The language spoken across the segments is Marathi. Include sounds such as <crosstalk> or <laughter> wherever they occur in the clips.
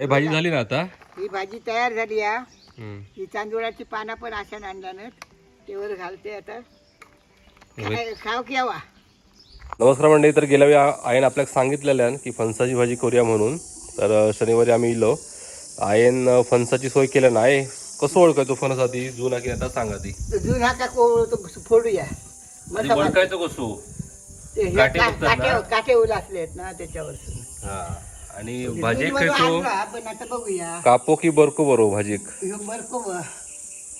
हे भाजी झाली ना आता? ही भाजी तयार झाली या हम्म. ही तांदूळाची पानं पण अशा आणल्यानं तेवर घालते आता. हे खाय- खाव की यावा नमस्कार मंडळी तर गेल्या वेळी आ- आईनं आपल्याला सांगितलेलं आहे की फणसाची भाजी करूया म्हणून. तर अ, शनिवारी आम्ही इलो. आईन अ, फणसाची सोय केल्या ना आहे कसं ओळखायचो फणस आधी? जुना की आता सांगा ती तो जून हा का को- तो फोडूया? ओळखायचं कसो? ते हे काटे का- बघतात ना? काटे काटे उला असले आहेत ना त्याच्यावर हा. आणि भाजी आणला, आपण आता बघूया. कापो की बरको बरो भाजीक ह्यो बरको ब-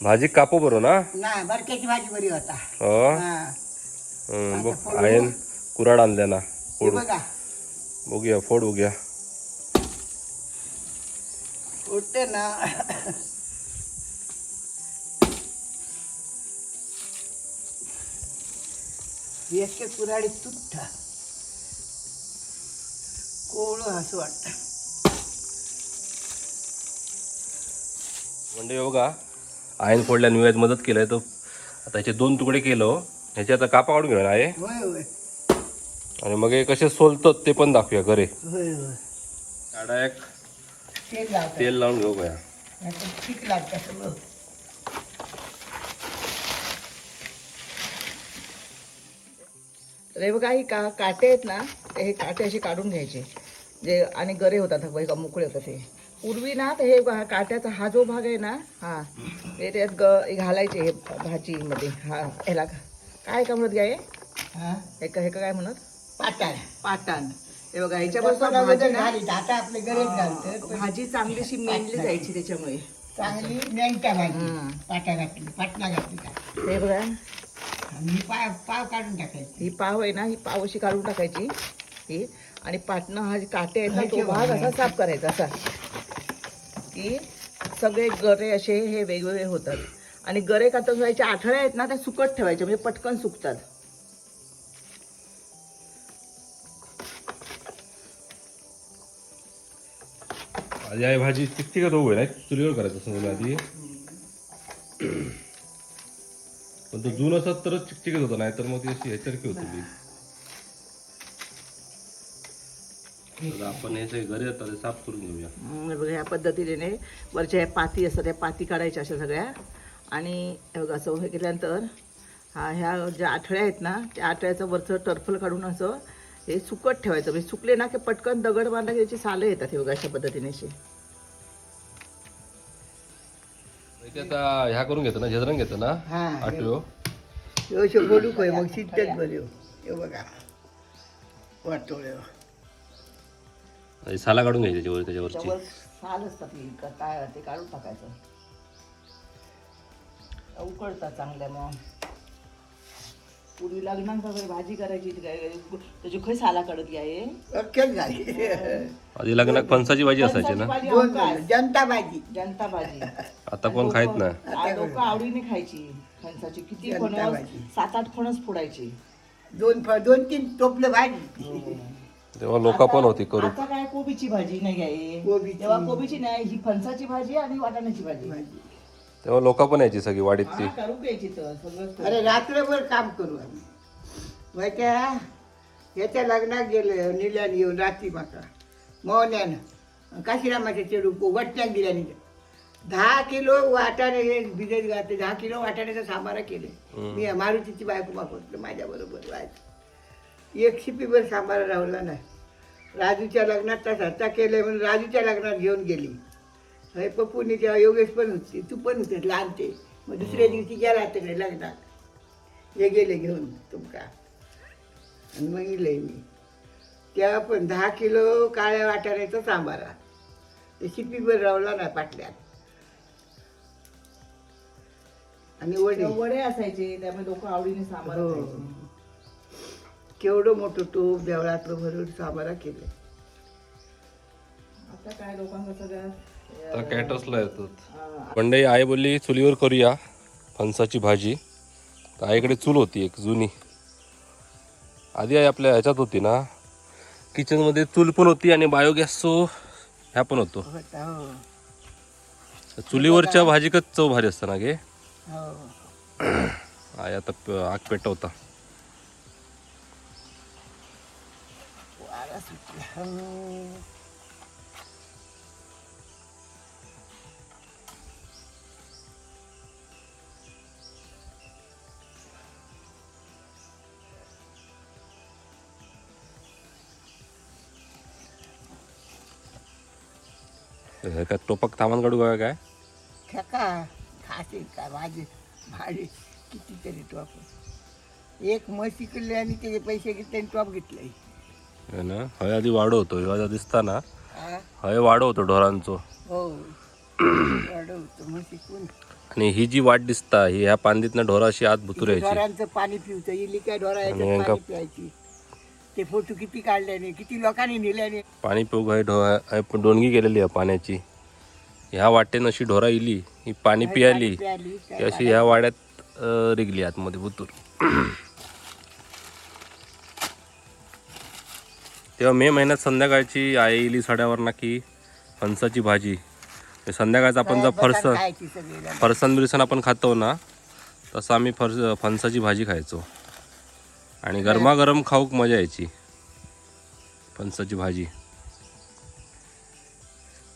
भाजी कापो बरो ना? ना बरक्याची भाजी बरी होता. हो? हा. बघ आयन कुराड आणल्या ना हे फोड. बघा. बघूया फोड बघूया. उठते ना. <laughs> एक कुराडी तुठा कोळ असं वाटतं. म्हणजे बघा आयन फोडल्या निव्यात मदत केलंय तो. आता ह्याचे दोन तुकडे केलो ह्याचे आता कापा काढून घेऊया आहे. होय होय. आणि मग हे कसे सोलतात ते पण दाखवूया घरे होय होय. साडा एक. तेल लावतात. तेल लावून घेऊ नाहीतर ठीक लागतं सगळं. हे बघा ही का काटे आहेत ना ते हे काटे असे काढून घ्यायचे. जे आणि गरे होतात बघा मोकळे होतात ते पूर्वी ना तर हे काट्याचा हा जो भाग आहे ना हा ते त्यात ग हे घालायचे हे भाजीमध्ये. हा ह्याला काय का म्हणत काय हे? का हे काय म्हणत? पाटाण. पाटाण. हे बघा ह्याच्यापासून भाजी ना आपले गरज घालतं भाजी चांगलीशी मेंढली जायची त्याच्यामुळे. चांगली मेंढ्या भाजी. हं. पाटा घातली पाटला घातली हे बघा. आणि ही पाव पाव काढून टाकायची. ही पाव आहे ना ही पाव अशी काढून टाकायची. ही. आणि पाटणं हा जे काटे आहेत ना तो भाग असा साफ करायचा असा. की सगळे गरे असे हे वेगवेगळे होतात. आणि गरे का तर व्हायचे आठळे आहेत ना ते सुकट ठेवायचे म्हणजे पटकन सुकतात. आहे भाजी चिकचिकत होऊ ना चुलीवर करायचं समजा आधी. पण तो जुन असत तरच चिकचिकत होता नाही तर मग ती अशी ह्याच्यासारखी होती आपण घरी येतात ते साफ करून घेऊया. बघा ह्या पद्धतीने वरच्या ह्या पाती असतात त्या पाती काढायच्या अशा सगळ्या. आणि हे बघा असं हे केल्यानंतर हा ह्या ज्या आठळ्या आहेत ना त्या आठळ्याचं वरचं टर्फल काढून असं हे सुकट ठेवायचं. म्हणजे सुकले ना की पटकन दगड बांधला की त्याची सालं येतात हे बघा अशा पद्धतीने अशी. आता ह्या करून घेतो ना घेतो ना. हा ह्यो मग बऱ्यो बघा. वाटोळ्यो. साला काढून घ्यायची त्याच्यावर त्याच्यावरची. त्यावर साल असतात का काय ते काढून टाकायचं. उकळतात चांगल्या मग. पूर्वी लग्नात वगैरे भाजी करायची त्याची खय साला कडत अख्खेच झाली आधी लग्नात फणसाची भाजी असायची ना? भाजी दोन. जनता भाजी. जनता भाजी. आता कोण खायत ना? लोक आवडीने खायची फणसाची. किती जनता फणस? भाजी. सात आठ फणस फोडायची. दोन दोन तीन टोपलं भाजी. तेव्हा लोक पण होती करू. आता काय कोबीची भाजी नाही आहे कोबीची. तेव्हा कोबीची नाही ही फणसाची भाजी आणि वाटाण्याची भाजी. भाजी. तेव्हा लोक पण यायची सगळी वाडीतली हा, करून प्यायची तर सगळं अरे रात्रभर काम करू आम्ही. माहित्या ह्याच्या लग्नात गेलं निल्यान येऊन रात्री माका. मौन्यानं काशीरामाच्या चेडू वट्ट्याक दिल्याने दहा किलो वाटाणे हे भिजत घातले. दहा किलो वाटाण्याचा सांबारा केले. मी मारुतीची बायको मागवत माझ्या बरोबर व्हायचं एक शिपीभर सांबारा राहला नाही. राजूच्या लग्नात तसा केलंय म्हणून राजूच्या लग्नात घेऊन गेली. हे पप्पूनी तेव्हा योगेश पण होती तू पण होते लहान ते मग दुसऱ्या दिवशी गेला तिकडे लग्नात? हे गेले घेऊन तुमका. आणि मग गेले मी. त्या पण दहा किलो काळ्या वाटाण्याचा सांबारा ते शिपीभर रावला ना पाटल्यात. आणि वडे. वडे असायचे त्यामुळे लोक आवडीने सांबार हो. केवढं मोठं टोप देवळातलं भरून सांबारा केलं. आता काय लोकांना सगळं आता कॅटर्सला येतात मंडई आई बोलली चुलीवर करूया फणसाची भाजी. तर आईकडे चूल होती एक जुनी. आधी आई आपल्या ह्याच्यात होती ना किचनमध्ये चूल पण होती आणि बायोगॅस ह्या पण होतो. होता हो. तर चुलीवरच्या भाजीकच चव भारी असतं ना गे. हो. <clears throat> आई आता आग पेटवता. वारा हे काय टोपक थांबून काढू का काय? ठेका खासे का भाजी भाजी कितीतरी टॉप. एक म्हस इकडले आणि त्याचे पैसे घेतले आणि टॉप घेतले. हे ना हय आधी वाढवतो ह्यो दिसता ना हा? हय वाढवतो ढोरांचो. हो. वाढवतो म्हशी कोण आणि ही जी वाट दिसता ही ह्या पांदीतनं ढोराशी आत भुतुरायची ढोरांचं पाणी पिवतं इली काय ढोरा आणि याच्यात यांका- पाणी प्यायची. ते फोटो किती काढल्याने किती लोकांनी नेल्याने पाणी पिऊ हय ढो डोणगी केलेली आहे पाण्याची. ह्या वाटेन अशी ढोरा इली ही पाणी पियाली की अशी ह्या वाड्यात रिगली आतमध्ये बुतूर <clears throat> तेव्हा मे महिन्यात संध्याकाळची आई इली सड्यावर की फणसाची भाजी. संध्याकाळचं आपण जर फरस खायची सगळी. फरसन बिरसन आपण खातो ना तसं आम्ही फरस फणसाची भाजी खायचो. आणि गरमागरम खाऊक मजा यायची. फणसाची भाजी.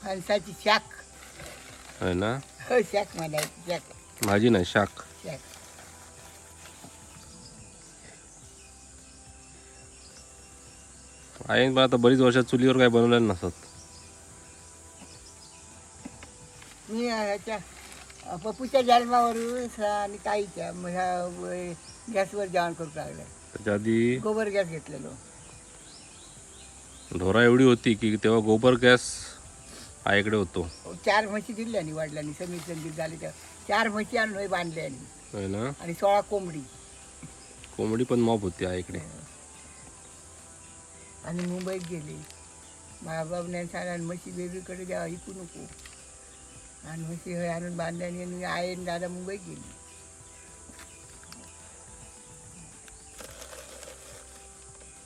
फणसाची शाक. है ना? हो शाक म्हणायची शाक. भाजी नाही शाक. शाक. आई पण आता बरीच वर्षात चुलीवर काय बनवलेलं नसत. मी ह्याच्या अ, पप्पूच्या जन्मावर आणि ताईच्या म ह्या व- गॅसवर जेवण करू लागलं. त्याच्या आधी गोबर गॅस घेतलेलो. ढोरा एवढी होती की तेव्हा गोबर गॅस आईकडे होतो. चार म्हशी दिल्या आणि वडिलांनी समीर संदीप झाले त्या चार म्हशी आणून बांधल्या आणि. ना? आणि सोळा कोंबडी. कोंबडी पण मॉप होती आईकडे. आणि मुंबईत गेले. महाबाबने सांगा म्हशी वेगळीकडे द्यावा ऐकू नको. आणि म्हशी हे आणून बांधल्या आणि आणि आई आणि दादा मुंबईत गेली.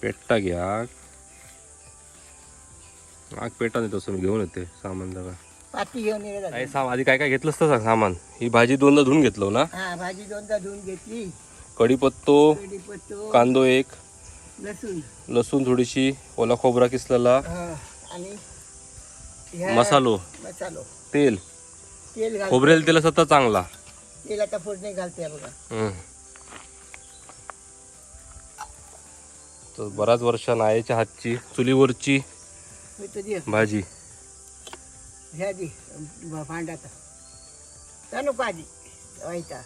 पेट्टा घ्या आग पेटा नाही तसं मी घेऊन येते सामान जरा पाती घेऊन साम आधी काय काय घेतलंस तर सांग सामान ही भाजी दोनदा धुवून घेतलो ना हा भाजी दोनदा धुवून घेतली कढीपत्तो कढीपत्तो कांदो एक लसूण लसूण थोडीशी ओला खोबरा किसलेला हा, आणि ह्या मसालो मसालो तेल तेल घाल खोबरेल तेल तर चांगला तेल आता फोडणी घालते बघा हम्म. तर बऱ्याच वर्षानं आईच्या हातची चुलीवरची भाजी. ह्या दे भांड्यात. त्या नको आधी व्हायचा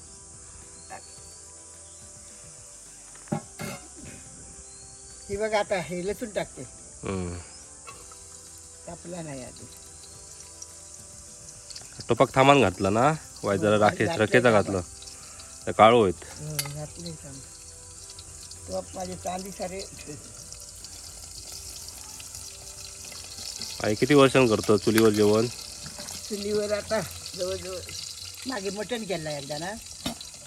ही बघा आता हे लसूण टाकते. कापला नाही आधी. टोपाक थांबान घातला ना? वाय जरा राखे रखेचा घातलं. तर काळो होत हो, घातले तो माझे चांदी सारे. आई किती वर्षांनी करतो चुलीवर जेवण? चुलीवर आता जवळजवळ मागे मटण केलं एकदा ना.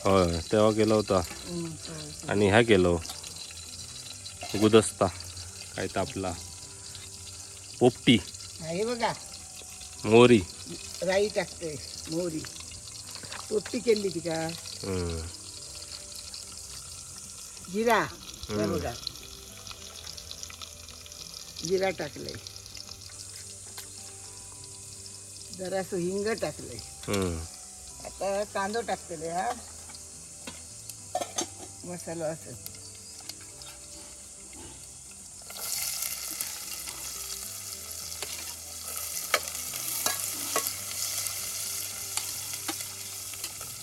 होय तेव्हा केलं होता. हम्म, तो- आणि ह्या केलं. गुदस्ता काय तर आपला पोपटी. हा, हे बघा. मोरी राई टाकते मोहरी. पोपटी केली ती का? हम्म. जिरा. हे बघा जिरा टाकलंय. जरासं हिंग टाकलंय. आता कांदो टाकतले हा. मसाला असं.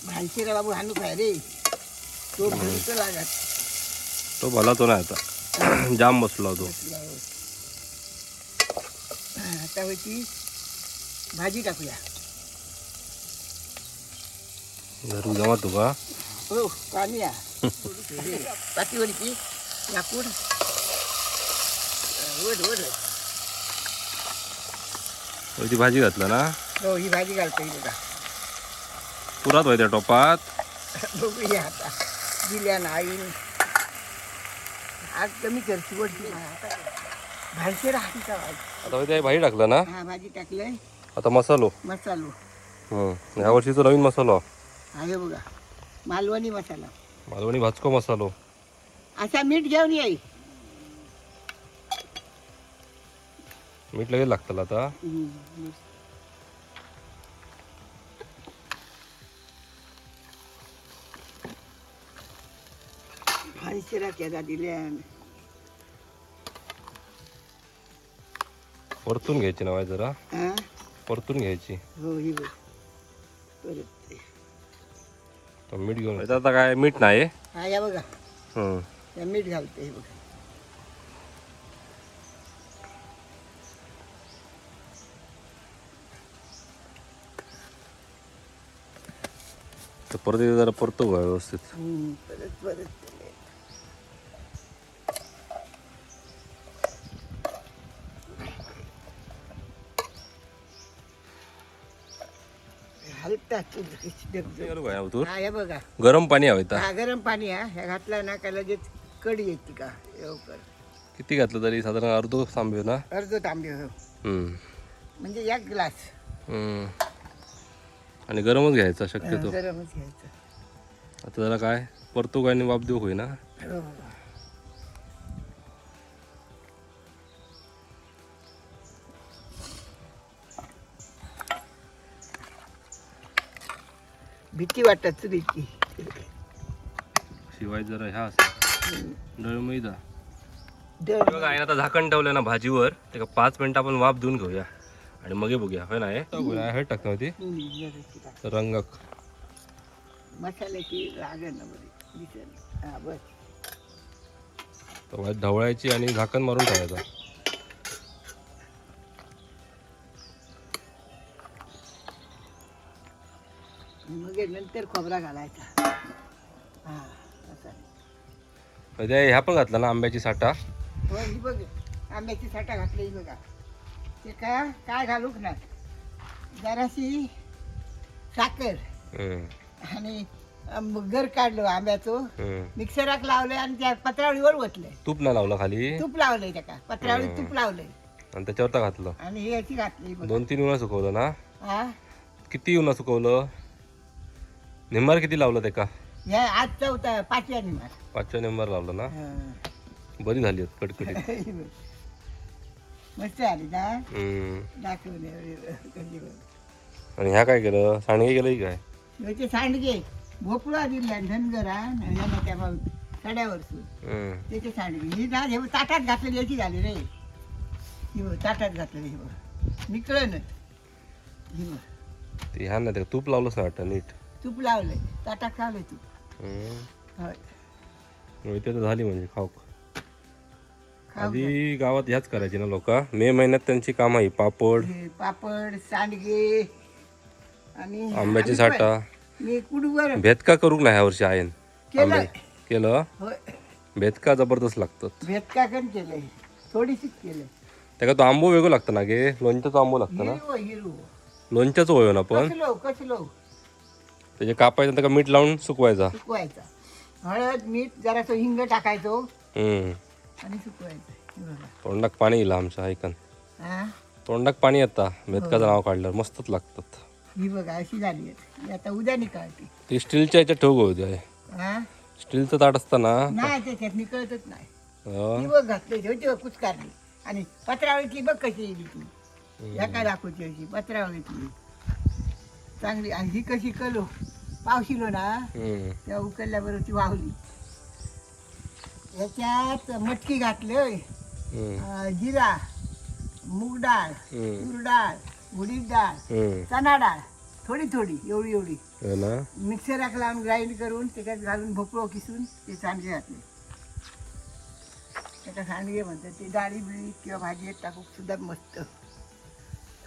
भालशीरा बाबू हानू काय रे. तो भरत लागत. तो भला तो नाही आता. <clears throat> जाम बसला तो. बसल्यावर. आता होती भाजी टाकूया. घरून जमा तू का? हो पाणी या पातीवरची लाकूड. वड वड. ती भाजी घातलं ना? हो ही भाजी घालता येईल बघा. पुरात व्हाय त्या टोपात? <laughs> बघूया आता. दिल्या ना आईन आज कमी करची वडची भाजी राहतीचा आता होय ते भाजी टाकलं ना? हा भाजी टाकलंय. आता मसालो. मसालो. हम्म. ह्या वर्षीचा नवीन मसालो. हा हे बघा. मालवणी मसाला. मालवणी भाजको मसालो. असा मीठ घेऊन येई मीठ लगेच लागतं आता. भाजीरा केला दिल्या परतून घ्यायची ना जरा. हा? परतून घ्यायची. हो ही बघ. परत ते. तर मीठ घेऊन यायचं. आता काय मीठ नाही. हा या बघा. हं. या मीठ घालते हे बघा. तर परत एकदा जरा परतो का व्यवस्थित. हम्म, परत परत. काय तू हा बघा गरम पाणी हवं. हा गरम पाणी हा ह्या घातला ना का लगेच कडी येते का लवकर किती घातलं तरी? साधारण अर्धो थांबेल ना? अर्ध तांबे हो. हम्म. म्हणजे एक ग्लास. हम्म. आणि गरमच घ्यायचा शक्यतो. गरमच घ्यायचं. आता जरा काय परतो काय आणि वाप देऊ होईना. हो. भीती वाटत चुलीची शिवाय जरा ह्या असं डळ मैदा. डर बघा आहे ना आता झाकण ठेवलं ना भाजीवर. ते का पाच मिनिटं आपण वाफ देऊन घेऊया. आणि मग हे बघूया होय ना हे? हे टाकणार होती टाक. रंगक. मसाल्याची लागेल ना बरी. दिसेल. हा बस. तर वाट ढवळायची आणि झाकण मारून ठेवायचं. मग नंतर खोबरा घालायचा. हा असा ह्या पण घातला ना आंब्याची साठा? हो ही बघ आंब्याची साठा घातली ही बघा. ते काय काय घालूक ना जराशी साखर हम्म, आणि अं, गर काढलं आंब्याचं. हम्म. मिक्सराक लावलंय आणि त्या पत्रावळीवर ओतलंय. तूप ना लावला खाली? तूप लावलंय त्याका पत्रावळी तूप लावलंय. आणि त्याच्यावर तर घातलं. आणि हे याची घातली बघ. दोन तीन उन्हा सुकवलं ना? हा किती उन्हा सुकवलं? निंबार किती लावलं ते का ह्या आज चौथा पाचव्या निमार पाचव्या निंबार लावलं ना. बरी झाली आहेत कडकडीत. <laughs> मस्त आली ना? हम्म. बघ. आणि ह्या काय केलं? सांडगे केलं की काय ह्याचे सांडगे. भोपळा दिला धनगरा ह्याला त्या हम्म. त्याचे सांडगे. ही ना हे बघ, ताटात घातलेली याची झाली रे. ही बघ, ताटात घातलेली हे बघ. ही बघ. ते ह्या ना ते तूप लावलंच ना वाटतं नीट. तूप लावलंय ताटात खावलंय तूप. हम्म. होय. मग इथे तर झाली म्हणजे खाऊ आधी गावात ह्याच करायची ना लोक मे महिन्यात त्यांची काम आहे पापड. हे पापड सांडगे आणि आंब्याची आम्ही साठा. पण- मी कुडवर भेदका करू ना ह्या वर्षी आयन. केलं. केलं? होय. भेदका जबरदस्त लागतात. भेटकाकन केलंय थोडीशीच केलंय त्याका तो आंबो वेगळं लागतं ना गे? लोणच्याचा आंबो लागतं ना? हिरवं हिरवं. लोणच्याचं होय ना पण? कसलो कसलो? त्याचे कापायचं त्याका मीठ लावून सुकवायचा? सुकवायचा. हळद मीठ जरासं हिंग टाकायचो. हम्म. आणि सुकवायचं. हे बघा. तोंडाक पाणी येईल आमच्या ऐकन हा? तोंडाक पाणी येता भेदकाचं नाव काढल्यावर मस्तच लागतात. ही बघा अशी झाली आहे. ही आता उद्या निकाळते. ती स्टीलच्या याच्यात ठेव होते हा? स्टीलचं ताट असताना? नाही त्याच्यात निकळतच नाही. बघ घातली होती बघ कुचकारली आणि पत्रावळीची बघ कशी येईल ती. दाखवची अशी पत्रावळीची चांगली. आणि ही कशी कलो? पावशिलो ना हम्म, त्या उकळल्याबरोबर ती वाहली याच्यात मटकी घातलं हम्म, जिरा मूग डाळ हम्म, तूर डाळ उडीद डाळ हम्म. चणा डाळ थोडी थोडी एवढी एवढी. हो ना. मिक्सराक लावून ग्राइंड करून त्याच्यात घालून भोपळो किसून ते सांडगे घातले. त्याचा सांडगे म्हणतात ते डाळी बिळी किंवा भाजी टाकून सुद्धा मस्त.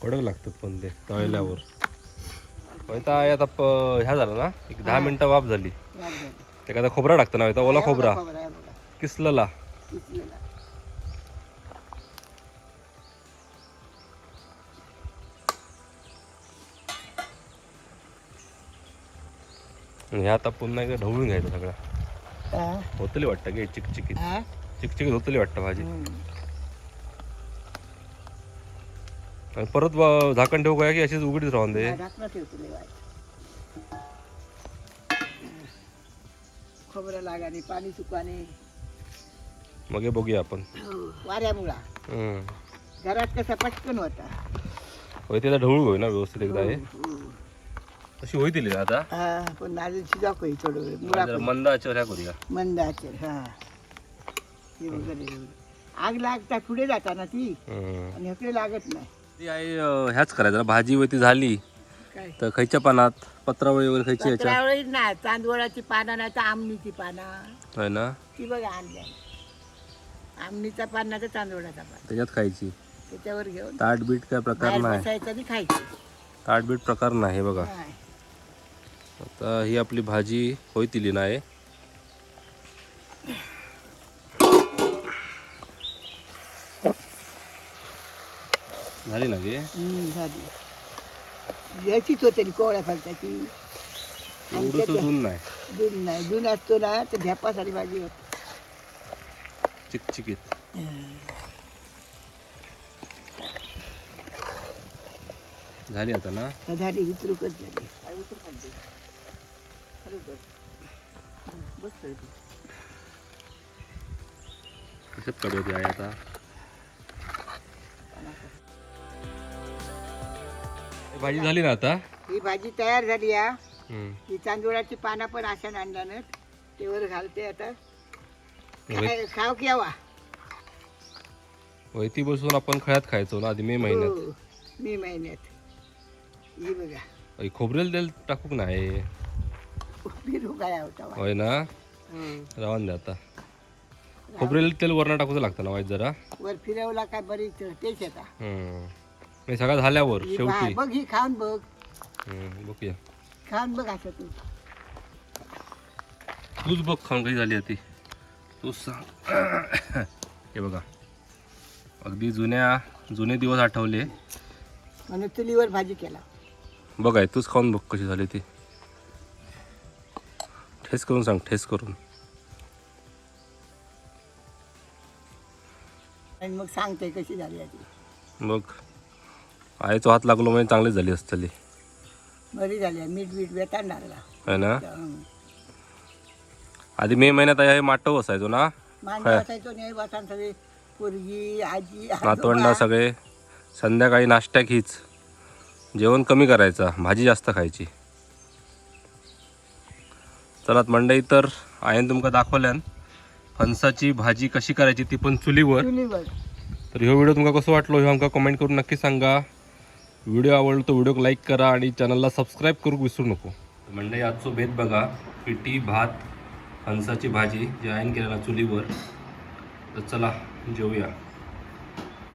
कडक लागतात पण ते तळल्यावर. आता आता ह्या झाला ना? एक दहा मिनिटं वाफ झाली. आता खोबरा टाकतं ना ओला हे खोबरा. हे किसलेला. ह्या आता पुन्हा एकदा ढवळून घ्यायचं सगळं. हा, होतली वाटतं गे चिकचिकीत. हा, चिकचिकीत होतली वाटतं भाजी हम्म. आणि परत ब- झाकण ठेवू काय की अशीच उघडीच राहून दे हा, ठेवतो. खोबरं लागाने पाणी सुकाने मग हे बघूया आपण वाऱ्यामुळा हम्म. घरात कसा पटकन होता होय ढवळू होय ना व्यवस्थित एकदा हे हो. तशी होई दिली आता हा पण नारळ शिजाक होई थोडं वेळ. मुळा जरा पण. मंद आचेवर ह्या करूया मंद आचर हा हे वगैरे. आग लागता पुढे जाता ना ती हम्म. आणि इकडे लागत नाही ती आई अं, ह्याच करायचं ना भाजी वती झाली काय? तर खयच्या पानात पत्रावळी वगैरे खायची याच्या? पत्रावळी ना तांदूळाची पानं नाही तर आमणीची पानं. आहे ना? ती बघा आणल्या. आमणीचा पान नाही तर तांदूळाचा पान? त्याच्यात खायची. त्याच्यावर घेऊन. ताट बीट काय प्रकार बाहेर नाही. बसायचं आणि खायचं. ताट बीट प्रकार नाही बघा. नाही. आता ही आपली भाजी होईतिली नाही. झाली ना गे? हम्म, झाली. याचीच होते कोवळ्या फलताची दूध नाही. दूध नाही. दूध असतो ना तर भाजी होत. चिकचिकीत. झाली आता ना? तर झाली वितरूकच झाली. ती. कशात आई आता? भाजी झाली ना आता? ही भाजी तयार झाली या हम्म. ही तांदूळाची पानं पण अशा आणल्यानं तेवर घालते आता. खाय- खाव की यावा वैती बसून आपण खळ्यात खायचो ना आधी मे महिन्यात. हो, मे महिन्यात. ही बघा. अय, खोबरेल तेल टाकूक नाही? होता होय ना? राहून द्या आता. खोबरेल तेल वरण टाकूचं लागतं ना वाईट जरा? वर फिरवला काय बरी तेच आता हम्म. हे सगळं झाल्यावर ही शेवटी. बघ ही खाऊन बघ. हम्म, बघूया खाऊन बघ असं तू. तूच बघ खाऊन कशी झाली होती तूच सांग. हे बघा. अगदी जुन्या जुने दिवस आठवले. म्हणून चुलीवर भाजी केला. बघ आहे तूच खाऊन बघ कशी झाली ती. ठेस करून सांग ठेस करून. आणि मग सांगते कशी झाली याची बघ. आईचा हात लागलो म्हणजे चांगलीच झाली असतली. बरी झाली आहे. मीठ बीठ लागला है ना. आधी मे महिन्यात आई हे माटव असायचो ना? मांडव असायचो नाही बसान सगळे पोरगी आजी नातवंड. सगळे संध्याकाळी नाश्त्याक हीच जेवण कमी करायचा भाजी जास्त खायची. चलात मंडई तर आयन तुमका दाखवल्यान. फणसाची भाजी कशी करायची ती पण चुलीवर. चुलीवर. तर ह्यो व्हिडिओ तुमका कसं वाटलो ह्यो आमका कमेंट करून नक्की सांगा. व्हिडिओ आवडतो तर व्हिडिओ लाईक करा आणि चॅनलला सबस्क्राईब करू विसरू नको. म्हणजे आजचं बेत बघा. पिठी भात फणसाची भाजी जे आयन केल्या ना चुलीवर. तर चला जेवूया